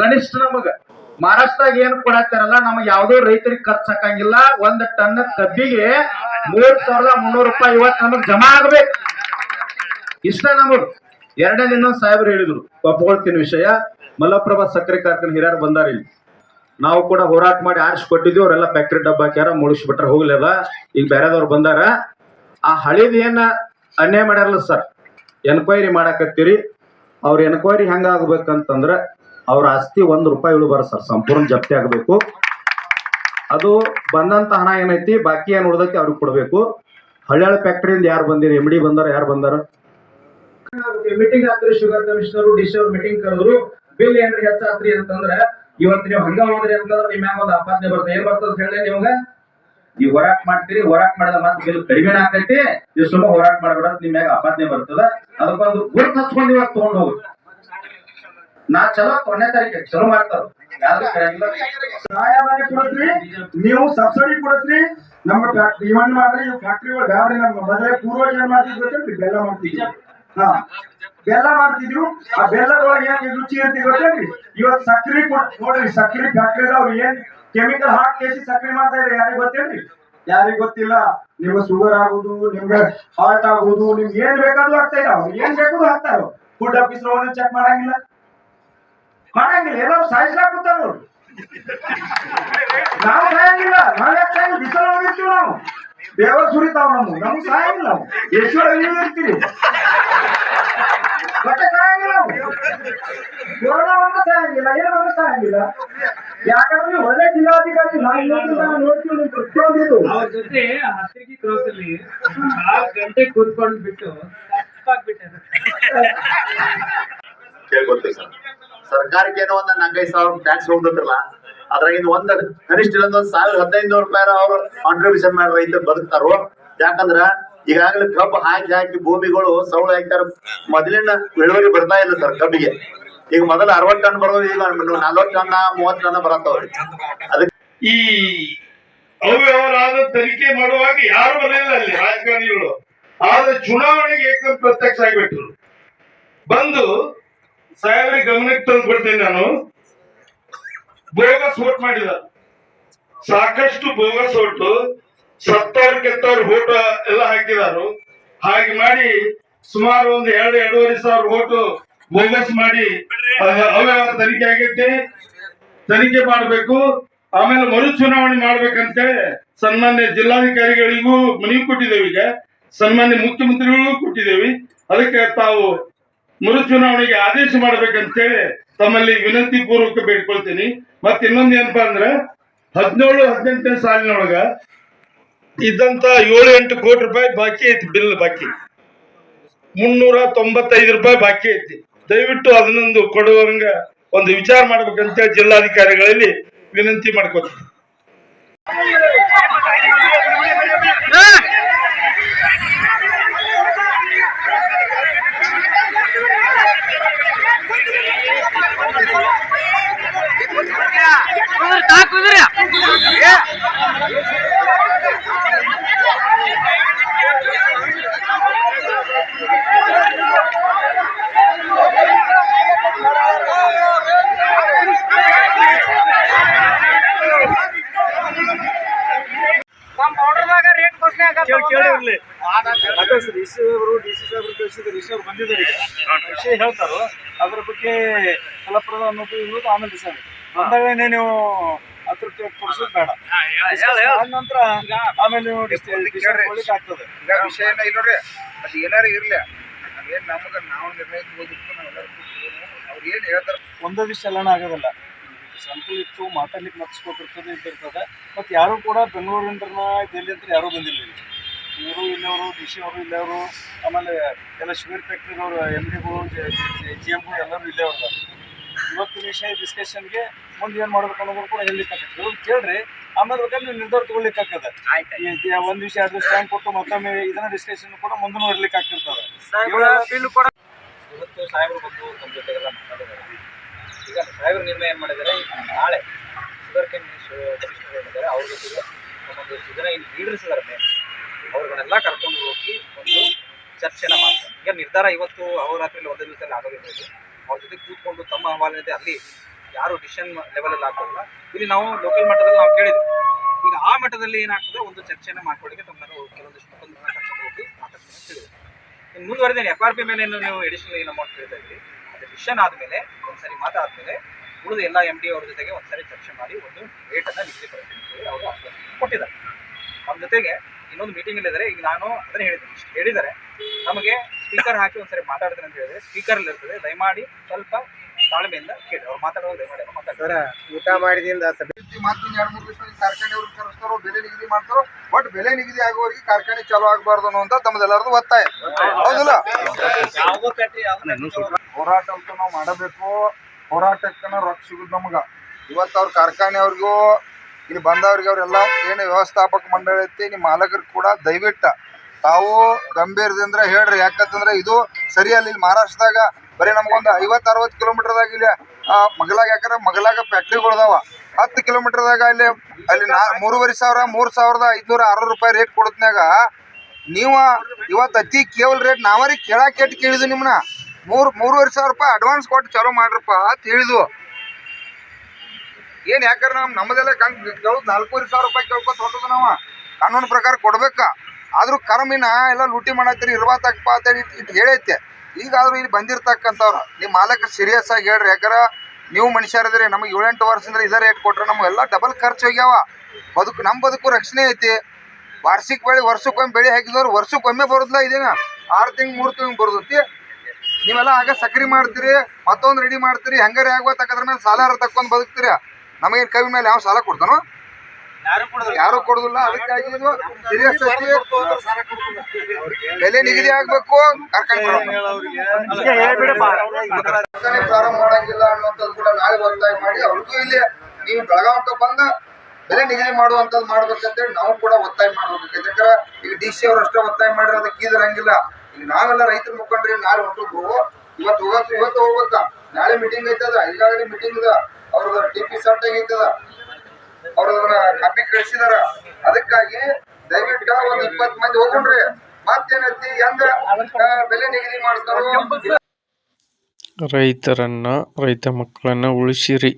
ಕನಿಷ್ಠ ನಮಗ. ಮಹಾರಾಷ್ಟ್ರಾಗ ಏನ್ ಕೊಡತ್ತಾರಲ್ಲ, ನಮಗ್ ಯಾವ್ದೋ ರೈತರಿಗೆ ಖರ್ಚು ಹಾಕಂಗಿಲ್ಲ, ಒಂದ್ ಟನ್ ಕಬ್ಬಿಗೆ ಮೂರ್ ಸಾವಿರದ ಮುನ್ನೂರು ರೂಪಾಯಿ ಇವತ್ತು ನಮಗ್ ಜಮಾ ಆಗ್ಬೇಕು. ಇಷ್ಟ ನಮಗ್. ಎರಡನೇ ದಿನ ಸಾಹೇಬ್ರು ಹೇಳಿದ್ರು, ಒಪ್ಕೊಳ್ತೀನಿ ವಿಷಯ. ಮಲಪ್ರಭಾ ಸಕ್ಕರೆ ಕಾರ್ಖಾನೆ ಹಿರಿಯರು ಬಂದಾರ ಇಲ್ಲಿ. ನಾವು ಕೂಡ ಹೋರಾಟ ಮಾಡಿ ಆರಿಸಿ ಕೊಟ್ಟಿದ್ವಿ ಅವರೆಲ್ಲ ಫ್ಯಾಕ್ಟ್ರಿ ಡಬ್ಬ ಹಾಕ್ಯಾರ, ಮುಳುಗಿಸ್ಬಿಟ್ರೆ ಹೋಗ್ಲದ ಈಗ ಬೇರೆದವ್ರು ಬಂದಾರ. ಆ ಹಳೇದ್ ಏನ ಅನ್ಯಾಯ ಮಾಡ್ಯಾರಲ್ಲ ಸರ್, ಎನ್ಕ್ವೈರಿ ಮಾಡಾಕತ್ತೀರಿ. ಅವ್ರ ಎನ್ಕ್ವೈರಿ ಹೆಂಗ ಆಗ್ಬೇಕಂತಂದ್ರ ಅವ್ರ ಆಸ್ತಿ ಒಂದ್ ರೂಪಾಯಿ ಬರ ಸರ್, ಸಂಪೂರ್ಣ ಜಪ್ತಿ ಆಗಬೇಕು. ಅದು ಬಂದಂತ ಹಣ ಏನೈತಿ, ಬಾಕಿ ಏನ್ ಉಳ್ದೈತಿ ಅವ್ರಿಗೆ ಕೊಡ್ಬೇಕು. ಹಳ್ಯಾಳ ಫ್ಯಾಕ್ಟ್ರಿಯಿಂದ ಯಾರು ಬಂದಿರಿ ಎಂ ಡಿ ಬಂದಾರ ಯಾರು ಬಂದಾರ ಮೀಟಿಂಗ್ ಆತ್ರಿ ಶುಗರ್ ಕಮಿಷನರ್ ಡಿ ಮೀಟಿಂಗ್ ಕರೆದ್ರು. ಬಿಲ್ ಏನ್ರಿ ಹೆಚ್ಚಾತ್ರಿ ಅಂತಂದ್ರ, ಇವತ್ತು ನೀವು ಹಂಗ ಹೋದ್ರಿ ಅಂತಂದ್ರ ನಿಮ್ ಮ್ಯಾಗ ಒಂದು ಅಪಾದನೆ ಬರ್ತದೆ. ಏನ್ ಬರ್ತದ ಹೇಳಿ ನಿಮ್ಗ? ನೀವು ಹೋರಾಟ ಮಾಡ್ತೀರಿ, ಹೋರಾಟ ಮಾಡಿದ ಮತ್ತೆ ಬಿಲ್ ಕಡಿಮೆ ಆಗ್ತೈತಿ. ನೀವು ಸುಮ್ಮನೆ ಹೋರಾಟ ಮಾಡ್ಬೇಡ ನಿಮ್ ಮ್ಯಾಗ ಅಪಾದನೆ ಬರ್ತದ. ಅದಕ್ಕೊಂದು ಗುರುತು ಹಚ್ಕೊಂಡು ಇವತ್ತು ತಗೊಂಡ್ ಹೋಗಿ ನಾ ಚಲೋ ಕೊನೆ ತಾರೀಕು ಚಲೋ ಮಾಡ್ತಾರ. ಕೊಡತ್ರಿ, ನೀವು ಸಬ್ಸಿಡಿ ಕೊಡತ್ರಿ, ನಮ್ಮ ಫ್ಯಾಕ್ಟ್ರಿ ಇವನ್ ಮಾಡ್ರಿ, ಇವ್ ಫ್ಯಾಕ್ಟ್ರಿ ಒಳಗ ಬ್ಯಾಡ್ರಿ, ನಮ್ಮ ಮೊದಲೇ ಪೂರ್ವಜ ಏನ್ ಮಾಡ್ತಿದ್ರು ಬೆಲ್ಲ ಮಾಡ್ತಿದ್ರು ಹಾ. ಬೆಲ್ಲ ಮಾಡ್ತಿದ್ರು. ಆ ಬೆಲ್ಲದೊಳಗೆ ಏನ್ ರುಚಿ ಇರ್ತಿ ಗೊತ್ತೇನ್ರಿ? ಇವತ್ ಸಕ್ರಿ ನೋಡ್ರಿ, ಸಕ್ರಿ ಫ್ಯಾಕ್ಟ್ರಿ ಅವ್ರು ಏನ್ ಕೆಮಿಕಲ್ ಹಾಕಿ ಕೇಸಿ ಸಕ್ರಿ ಮಾಡ್ತಾ ಇದ್ರೆ, ಯಾರಿಗ್ ಗೊತ್ತೇನ್ರಿ? ಯಾರಿಗ್ ಗೊತ್ತಿಲ್ಲ. ನಿಮ್ಗೆ ಶುಗರ್ ಆಗುದು, ನಿಮ್ಗೆ ಹಾರ್ಟ್ ಆಗುದು, ನಿಮ್ಗೆ ಏನ್ ಬೇಕಾದ್ರೂ ಆಗ್ತಾ ಇಲ್ಲ ಅವ್ರು. ಏನ್ ಬೇಕಾದ್ರೂ ಹಾಕ್ತಾರ ಫುಡ್ ಆಫೀಸರ್ ಚೆಕ್ ಮಾಡಂಗಿಲ್ಲ. ಮಾಡಂಗಿಲ್ಲ ಎಲ್ಲರೂ ಸಾಯಿಸ್ಲಾಕ್ ಕೂತಾರ ನೋಡ್ರಿ ನಾವು ಸಾಯಂಗಿಲ್ಲ ನಾವ್ ಯಾಕೆ ಸಾಯಂಗಿಲ್ಲ ಬಿಸಿಲು ಹೋಗಿರ್ತೀವಿ ನಾವು. ದೇವರ ಸುರಿತಾವ್ ನಮ್ಗೆ ನಮ್ಗೆ ಸಾಯಂಗಿಲ್ಲ ನಾವು ಇರ್ತೀವಿ ನೀವು ಇರ್ತೀರಿ. ಮತ್ತೆ ಸಾಯಂಗಿಲ್ಲ ನಾವು ಕೊರೋನಾ ಬಂದ್ರೆ ಸಾಯಂಗಿಲ್ಲ ಏನು ಬಂದ್ರೆ ಸಾಯಂಗಿಲ್ಲ. ಯಾಕಂದ್ರೆ ನೀವು ಒಳ್ಳೆ ಜಿಲ್ಲಾಧಿಕಾರಿ ನಾವು ಇನ್ನೊಂದು ನೋಡ್ತೀವಿ ನೀವು ಪ್ರತಿಯೊಂದು ಇದು ಅವ್ರ ಜೊತೆ ಹತ್ತಿರಗಿ ಕ್ರಾಸ್ ಅಲ್ಲಿ ನಾಲ್ಕು ಗಂಟೆ ಕೂತ್ಕೊಂಡು ಬಿಟ್ಟು ತಪ್ಪಾಗ್ಬಿಟ್ಟಾರೆ ಕೇಳ್ಕೊತೀವಿ ಸರ್. ಸರ್ಕಾರಕ್ಕೆ ಏನೋ ಒಂದ್ ನಾಲ್ಕೈದು ಸಾವಿರ ಟ್ಯಾಕ್ಸ್ ಹೋಗ್ತೈತ್ರಲ್ಲ ಅದ್ರಾಗಿಂದ ಒಂದ್ ಕನಿಷ್ಠ ಇಲ್ಲೊಂದ್ ಒಂದ್ ಸಾವಿರ ಹದಿನೈದು ನೂರು ರೂಪಾಯಿ ಅವ್ರು ಕಾಂಟ್ರಿಬ್ಯೂಷನ್ ಮಾಡಿ ರೈತರು ಬದುಕ್ತಾರೋ. ಯಾಕಂದ್ರ ಈಗಾಗಲೇ ಕಬ್ಬು ಹಾಕಿ ಹಾಕಿ ಭೂಮಿಗಳು ಸೌಳ ಹಾಕ್ತಾರ ಮೊದಲಿನ ಇಳುವರಿ ಬರ್ತಾ ಇಲ್ಲ ಸರ್ ಕಬ್ಬಿಗೆ. ಈಗ ಮೊದಲ ಅರವತ್ತು ಟನ್ ಬರೋದು ಈಗ ನಲ್ವತ್ತು ಟನ್, ಮೂವತ್ತು ಟನ್ ಬರತ್ತವ್ರಿ ಅದಕ್ಕೆ ಈ ಅವ್ಯವಹಾರ ತನಿಖೆ ಮಾಡುವಾಗ ಯಾರು ಬರಲಿಲ್ಲ ಅಲ್ಲಿ ರಾಜಕಾರಣಿಗಳು. ಆದ್ರೆ ಚುನಾವಣೆಗೆ ಏಕ ಪ್ರತ್ಯಕ್ಷ ಆಗಿಬಿಟ್ರು. ಬಂದು ಸಾಹೇಬ್ರಿಗೆ ಗಮನಕ್ಕೆ ತಂದು ಬಿಡ್ತೇನೆ ನಾನು. ಬೋಗಸ್ ಓಟ್ ಮಾಡಿದ. ಸಾಕಷ್ಟು ಬೋಗಸ್ ಓಟು ಸತ್ತವ್ರು ಕೆತ್ತವ್ರ ಓಟ ಎಲ್ಲ ಹಾಕಿದಾರು. ಹಾಗೆ ಮಾಡಿ ಸುಮಾರು ಒಂದು ಎರಡು, ಎರಡೂವರೆ ಸಾವಿರ ಓಟು ಬೋಗಸ್ ಮಾಡಿ ಅವ್ಯವಹಾರ ತನಿಖೆ ಆಗೈತೆ, ತನಿಖೆ ಮಾಡಬೇಕು. ಆಮೇಲೆ ಮರು ಚುನಾವಣೆ ಮಾಡ್ಬೇಕಂತೇಳಿ ಸನ್ಮಾನ್ಯ ಜಿಲ್ಲಾಧಿಕಾರಿಗಳಿಗೂ ಮನವಿ ಕೊಟ್ಟಿದ್ದೇವೆ ಈಗ. ಸನ್ಮಾನ್ಯ ಮುಖ್ಯಮಂತ್ರಿಗಳಿಗೂ ಕೊಟ್ಟಿದ್ದೇವೆ. ಅದಕ್ಕೆ ತಾವು ಮರು ಚುನಾವಣೆಗೆ ಆದೇಶ ಮಾಡ್ಬೇಕಂತೇಳಿ ತಮ್ಮಲ್ಲಿ ವಿನಂತಿ ಪೂರ್ವಕ ಬೇಡ್ಕೊಳ್ತೀನಿ. ಮತ್ತೆ ಇನ್ನೊಂದು ಏನಪ್ಪಾ ಅಂದ್ರೆ ಹದಿನೇಳು, ಹದಿನೆಂಟನೇ ಸಾಲಿನೊಳಗ ಇದ್ದಂತ ಏಳು ಎಂಟು ಕೋಟಿ ರೂಪಾಯಿ ಬಾಕಿ ಐತಿ, ಬಿಲ್ ಬಾಕಿ. ಮುನ್ನೂರ ತೊಂಬತ್ತೈದು ರೂಪಾಯಿ ಬಾಕಿ ಐತಿ. ದಯವಿಟ್ಟು ಅದನ್ನೊಂದು ಕೊಡುವಂಗ ಒಂದು ವಿಚಾರ ಮಾಡ್ಬೇಕಂತ ಜಿಲ್ಲಾಧಿಕಾರಿಗಳಲ್ಲಿ ವಿನಂತಿ ಮಾಡ್ಕೋತೀನಿ. ರೇಟ್ ಘೋಷಣೆ ಆಗತ್ತೆ ಬಂದಿದ್ದಾರೆ ವಿಷಯ ಹೇಳ್ತಾರೋ ಅದ್ರ ಬಗ್ಗೆ ಫಲಪ್ರದ ಅನ್ನೋದು ಇರೋದು ಆಮೇಲೆ ಡಿಸೈಡ್ ಬಂದಾಗಲೇ ನೀವು ಅತೃಪ್ತಿ ತೋರಿಸೋದು ಬೇಡ. ನಂತರ ಆಮೇಲೆ ನೀವು ಆಗ್ತದೆ. ಈಗ ವಿಷಯ ಏನ ಇಲ್ಲ ನೋಡ್ರಿ. ಅದು ಏನಾರ ಇರ್ಲಿ. ಅದೇನ್ ನಮಗ ನಾವು ನಿರ್ಣಯ ತಗೋದಿತ್ತು ನಾವೆಲ್ಲರೂ ಅವ್ರು ಏನ್ ಹೇಳ್ತಾರ? ಒಂದೇ ದಿವಸ ಚಲನ ಆಗೋದಿಲ್ಲ. ಸಂಕುಲ್ ಇತ್ತು ಮಾತಾಡ್ಲಿಕ್ಕೆ ಮರ್ಸ್ಕೊಟ್ಟಿರ್ತದೆ ಇದ್ದಿರ್ತದೆ. ಮತ್ತು ಯಾರು ಕೂಡ ಬೆಂಗಳೂರಿಂದ ಡೆಲ್ಲಿ ಅಂತ ಯಾರೂ ಬಂದಿಲ್ಲ ಇಲ್ಲಿ. ಇವರು ಇಲ್ಲವರು ಡಿ ಸಿ ಅವರು ಇಲ್ಲವರು ಆಮೇಲೆ ಎಲ್ಲ ಶುಗರ್ ಫ್ಯಾಕ್ಟ್ರಿದವರು ಎಂ ಡಿಗಳು ಜಿ ಎಮ್ಗಳು ಎಲ್ಲರೂ ಇಲ್ಲೇ ಅವ್ರದ್ದು. ಇವತ್ತು ವಿಷಯ ಡಿಸ್ಕಷನ್ಗೆ ಮುಂದೆ ಏನು ಮಾಡ್ಬೇಕು ಅನ್ನೋದು ಕೂಡ ಹೇಳಲಿಕ್ಕಾಗ್ತದೆ. ಇವ್ರು ಕೇಳ್ರಿ ಆಮೇಲೆ ಬೇಕಾದ್ರೆ ನೀವು ನಿರ್ಧಾರ ತಗೊಳ್ಲಿಕ್ಕಾಗ್ತದೆ ಆಯ್ತಾ ಒಂದು ವಿಷಯ ಎರಡು ದಿವಸ ಟೈಮ್ ಕೊಟ್ಟು ಮತ್ತೊಮ್ಮೆ ಇದನ್ನ ಡಿಸ್ಕಷನ್ ಕೂಡ ಮುಂದೆ ಇರ್ಲಿಕ್ಕೆ ಆಗ್ತಿರ್ತದೆ ಇವತ್ತು ಸಾಹೇಬರು ಬಂದು ನಮ್ಮ ಜೊತೆಗೆಲ್ಲ ಮಾತಾಡಿದ್ದಾರೆ ಈಗ ಸಾಹೇಬರು ನಿರ್ಣಯ ಏನು ಮಾಡಿದ್ದಾರೆ ನಾಳೆ ಸುಗರ್ ಕೇನ್ ಕಮಿಷನರ್ ಏನಿದ್ದಾರೆ ಅವ್ರ ಜೊತೆಗೆ ಒಂದೊಂದು ಜನ ಇಲ್ಲಿ ಲೀಡರ್ಸ್ ಇದ್ದಾರೆ ಮೇನ್ ಅವ್ರನ್ನೆಲ್ಲ ಕರ್ಕೊಂಡು ಹೋಗಿ ಒಂದು ಚರ್ಚೆನ ಮಾಡ್ತಾರೆ. ಈಗ ನಿರ್ಧಾರ ಇವತ್ತು ಅಹೋರಾತ್ರಿಯಲ್ಲಿ ಒಂದೇ ದಿವಸದಲ್ಲಿ ಆಗೋದಿರ್ಬೋದು. ಅವ್ರ ಜೊತೆ ಕೂತ್ಕೊಂಡು ತಮ್ಮ ಹವಾಲಿನತೆ ಅಲ್ಲಿ ಯಾರು ಡಿಸಿಷನ್ ಲೆವೆಲಲ್ಲಿ ಹಾಕೋಲ್ಲ ಇಲ್ಲಿ ನಾವು ಲೋಕಲ್ ಮಟ್ಟದಲ್ಲಿ ನಾವು ಕೇಳಿದ್ವಿ. ಈಗ ಆ ಮಟ್ಟದಲ್ಲಿ ಏನಾಗ್ತದೆ? ಒಂದು ಚರ್ಚೆನ ಮಾಡ್ಕೊಳ್ಳಿಕ್ಕೆ ತಮ್ಮನ್ನು ಕೆಲವೊಂದಿಷ್ಟು ಮುಖಂಡರನ್ನ ಕರ್ಕೊಂಡು ಹೋಗಿ ಮಾತಾಡ್ತೀನಿ ಹೇಳಿದ್ರು. ಇನ್ನು ಮುಂದುವರೆದೇನೆ. ಎಫ್ ಆರ್ ಪಿ ಮೇಲೆ ನೀವು ಎಡಿಷನಲ್ ಏನು ಅಮೌಂಟ್ ಕೇಳ್ತಾ ಇದ್ರಿ ಅದು ಡಿಸಿಷನ್ ಆದಮೇಲೆ ಒಂದ್ಸರಿ ಮಾತಾದ್ಮೇಲೆ ಉಳಿದ ಎಲ್ಲ ಎಂ ಡಿ ಅವ್ರ ಜೊತೆಗೆ ಒಂದ್ಸರಿ ಚರ್ಚೆ ಮಾಡಿ ಒಂದು ರೇಟನ್ನು ನಿಗದಿಪಡಿಸ್ತೀನಿ ಅಂತ ಹೇಳಿ ಅವರು ಆಶ್ವಾಸನೆ ಕೊಟ್ಟಿದ್ದಾರೆ. ನಮ್ಮ ಜೊತೆಗೆ ಇನ್ನೊಂದು ಮೀಟಿಂಗ್ ಇದ್ದಾರೆ ಈಗ ನಾನು ಅದನ್ನ ಹೇಳಿದ್ದೀನಿ. ಇಷ್ಟು ಹೇಳಿದ್ದಾರೆ. ನಮಗೆ ಸ್ಪೀಕರ್ ಹಾಕಿ ಒಂದ್ಸರಿ ಮಾತಾಡ್ತೀನಿ ಅಂತ ಹೇಳಿದ್ರೆ ಸ್ಪೀಕರ್ ಇರ್ತದೆ. ದಯಮಾಡಿ ಸ್ವಲ್ಪ ತಾಳ್ಮೆಯಿಂದ ಕೇಳಿ. ಅವ್ರು ಮಾತಾಡೋದು ದಯಮಾಡಿ ಅವ್ರು ಮಾತಾಡ್ತಾರೆ. ಊಟ ಮಾಡಿದಿಂದ ಮತ್ತಿನ ಎರಡು ಮೂರು ದಿವಸ ಕಾರ್ಖಾನೆಯವ್ರು ಕರೆಸ್ತಾರೋ ಬೆಲೆ ನಿಗದಿ ಮಾಡ್ತಾರೋ ಬಟ್ ಬೆಲೆ ನಿಗದಿ ಆಗುವವರೆಗೆ ಕಾರ್ಖಾನೆ ಚಾಲೂ ಆಗಬಾರ್ದು ಅನ್ನುವಂತ ತಮ್ಮದೆಲ್ಲರದು ಒತ್ತಾಯ. ಹೌದಿಲ್ಲ? ಹೋರಾಟ ಅಂತೂ ನಾವು ಮಾಡಬೇಕು. ಹೋರಾಟಕ್ಕನ ರೊಕ್ಕ ಸಿಗುದು ನಮಗ. ಇವತ್ತು ಅವ್ರ ಕಾರ್ಖಾನೆಯವ್ರಿಗೂ ಇಲ್ಲಿ ಬಂದವ್ರಿಗೆ ಅವರೆಲ್ಲ ಏನು ವ್ಯವಸ್ಥಾಪಕ ಮಂಡಳಿ ಐತಿ ನಿಮ್ಮ ಮಾಲಕರು ಕೂಡ ದಯವಿಟ್ಟು. ತಾವು ಗಂಭೀರದಿಂದ ಹೇಳ್ರಿ, ಯಾಕಂತಂದ್ರೆ ಇದು ಸರಿಯಲ್ಲ. ಇಲ್ಲಿ ಮಹಾರಾಷ್ಟ್ರದಾಗ ಬರೀ ನಮ್ಗೊಂದು ಐವತ್ತು ಅರವತ್ತು ಕಿಲೋಮೀಟರ್ದಾಗ ಇಲ್ಲಿ ಮಗಲಾಗ ಯಾಕಂದ್ರೆ ಮಗಲಾಗ ಫ್ಯಾಕ್ಟ್ರಿಗಳದಾವ ಹತ್ತು ಕಿಲೋಮೀಟರ್ದಾಗ ಅಲ್ಲಿ ಅಲ್ಲಿ ನಾ, ಮೂರುವರೆ ಸಾವಿರ, ಮೂರು ಸಾವಿರದ ಐದುನೂರ ಅರವತ್ತು ರೂಪಾಯಿ ರೇಟ್ ಕೊಡತ್ನಾಗ ನೀವು ಇವತ್ತು ಅತಿ ಕೇವಲ ರೇಟ್ ನಾವರಿ ಕೇಳಾಕ್ ಕೇಳಿದ್ವಿ ನಿಮ್ಮನ್ನ ಮೂರು ಮೂರುವರೆ ಸಾವಿರ ರೂಪಾಯಿ ಅಡ್ವಾನ್ಸ್ ಕೊಟ್ಟು ಚಾಲೂ ಮಾಡ್ರಪ್ಪ ಅಂತ ಹೇಳಿದ್ವು. ಏನು ಯಾಕಂದ್ರೆ ನಮ್ಮ ನಮ್ಮದೆಲ್ಲ ಕಂಗ್ ಕೇಳೋದು ನಾಲ್ಕೂವರೆ ಸಾವಿರ ರೂಪಾಯಿ ಕೇಳ್ಕೊತ ಹೊಂಟದ ನಾವು. ಕಾನೂನು ಪ್ರಕಾರ ಕೊಡ್ಬೇಕ. ಆದ್ರೂ ಕರ್ಮಿನ ಎಲ್ಲ ಲೂಟಿ ಮಾಡತ್ತೀರಿ ಇರ್ಬಾತಕ್ಕಪ್ಪ ಅಂತೇಳಿ ಹೇಳಿ ಇಟ್ಟು ಹೇಳೈತೆ. ಈಗಾದರೂ ಇಲ್ಲಿ ಬಂದಿರ್ತಕ್ಕಂಥವ್ರು ನಿಮ್ಮ ಮಾಲಕರು ಸೀರಿಯಸ್ ಆಗಿ ಹೇಳ್ರಿ. ಯಾಕಂದ್ರೆ ನೀವು ಮನುಷ್ಯರಿದ್ರಿ ನಮಗೆ ಏಳೆಂಟು ವರ್ಷದಿಂದ ಇದೇ ರೇಟ್ ಕೊಟ್ರೆ ನಮಗೆಲ್ಲ ಡಬಲ್ ಖರ್ಚು ಹೋಗ್ಯಾವ ಬದುಕು ನಮ್ಮ ಬದುಕು ರಕ್ಷಣೆ ಐತಿ. ವಾರ್ಷಿಕ ಬೆಳೆ ವರ್ಷಕ್ಕೊಮ್ಮೆ ಬೆಳೆ ಹಾಕಿದವ್ರು ವರ್ಷಕ್ಕೊಮ್ಮೆ ಬರೋದಿಲ್ಲ ಇದೇನ. ಆರು ತಿಂಗ್ ಮೂರು ತಿಂಗ್ ಬರೋದೈತಿ. ನೀವೆಲ್ಲ ಆಗ ಸಕ್ರಿ ಮಾಡ್ತೀರಿ ಮತ್ತೊಂದು ರೆಡಿ ಮಾಡ್ತೀರಿ ಹೆಂಗಾರಿ ಆಗುವ ತಕ್ಕದ್ರ ಮೇಲೆ ಸಾಲ ತಕ್ಕೊಂಡ್ ಬದುಕ್ತೀರಿ? ನಮಗೇನು ಕವಿ ಮೇಲೆ ಯಾವ ಸಾಲ ಕೊಡ್ತಾನೋ? ಯಾರು ಕೊಡುದಿಲ್ಲ. ಅದಕ್ಕಾಗಿ ಇದು ಸೀರಿಯಸ್ ಬೆಲೆ ನಿಗದಿ ಆಗ್ಬೇಕು ಕಾರ್ಖಾನೆ ಕಾರ್ಖಾನೆ ಪ್ರಾರಂಭ ಮಾಡಂಗಿಲ್ಲ ಅನ್ನುವಂಥದ್ದು ಕೂಡ ನಾಳೆ ಒತ್ತಾಯ ಮಾಡಿ ಅವ್ರಿಗೂ ಇಲ್ಲಿ ನೀವು ಬೆಳಗಾವಂತ ಬಂದ ಬೆಲೆ ನಿಗದಿ ಮಾಡುವಂಥದ್ದು ಮಾಡ್ಬೇಕಂತೇಳಿ ನಾವು ಕೂಡ ಒತ್ತಾಯ ಮಾಡ್ಬೇಕು. ಯಾಕಂದ್ರೆ ಈಗ ಡಿ ಸಿ ಅವ್ರು ಅಷ್ಟೇ ಒತ್ತಾಯ ಮಾಡಿರೋದಕ್ಕೆ ಅದಕ್ಕೆ ಇದ್ರಂಗಿಲ್ಲ ನಾವೆಲ್ಲ ರೈತರ ಮುಖಂಡ್ರಿ ನಾಳೆ ಹೊರಟು ಇವತ್ತು ಹೋಗತ್ತ ಇವತ್ತು ಹೋಗ್ಬೇಕ. ನಾಳೆ ಮೀಟಿಂಗ್ ಐತದ ಈಗಾಗಲೇ ಮೀಟಿಂಗ್ ಅದ ಅವ್ರದ್ದು ಟಿ ಪಿ ಸೆಟ್ ಆಗೈತದ ಅವ್ರ ಕಾಪಿ ಕಳಿಸಿದಾರ. ಅದಕ್ಕಾಗಿ ದಯವಿಟ್ಟು ಒಂದ್ ಇಪ್ಪತ್ ಮಂದಿ ಹೋಗ್ರಿ ಮತ್ತೇನತ್ತಿ ಆ, ಬೆಲೆ ನಿಗದಿ ಮಾಡ್ತಾರೋ ರೈತರನ್ನ ರೈತ ಮಕ್ಕಳನ್ನ ಉಳಿಸಿರಿ.